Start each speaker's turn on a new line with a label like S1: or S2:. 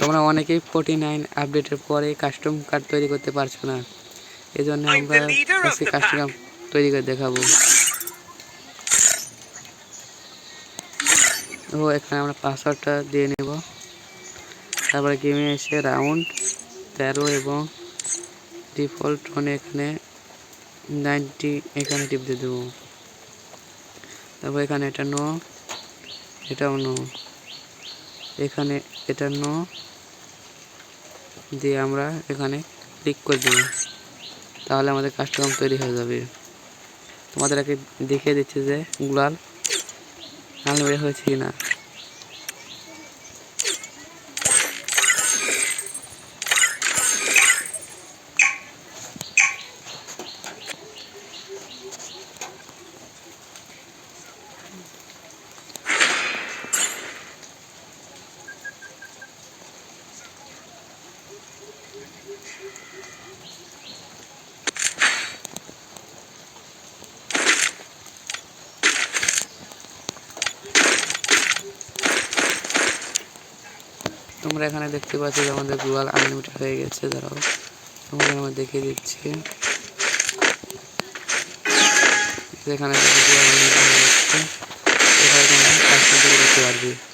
S1: তোমরা অনেকেই forty nine আপডেটের পরে কাস্টম কার্ড তৈরি করতে পারছ না। এই জন্য আমরা আজকে কাস্টম তৈরি করে দেখাবো। ও এখানে আমরা পাসওয়ার্ডটা দিয়ে নেব। তারপরে গেমে এসে রাউন্ড তেরো এবং ডিফল্ট ফোনে এখানে নাইনটি এখানে টিপ দিয়ে দেবো। তারপর এখানে এটা নো এটাও নো এখানে এটা নো দিয়ে আমরা এখানে ক্লিক করে দেব। তাহলে আমাদের কাস্টমার তৈরি হয়ে যাবে। তোমাদের আগে দেখিয়ে দিচ্ছে যে গুলাল আনলিমিটেড হয়েছে কি না তোমরা এখানে দেখতে পাচ্ছ যে আমাদের গুগল আনলিমিটেড হয়ে গেছে, দাঁড়াও। তোমাদের আমরা দেখিয়ে দিচ্ছি। এখানে দেখতে পারবি পারবে।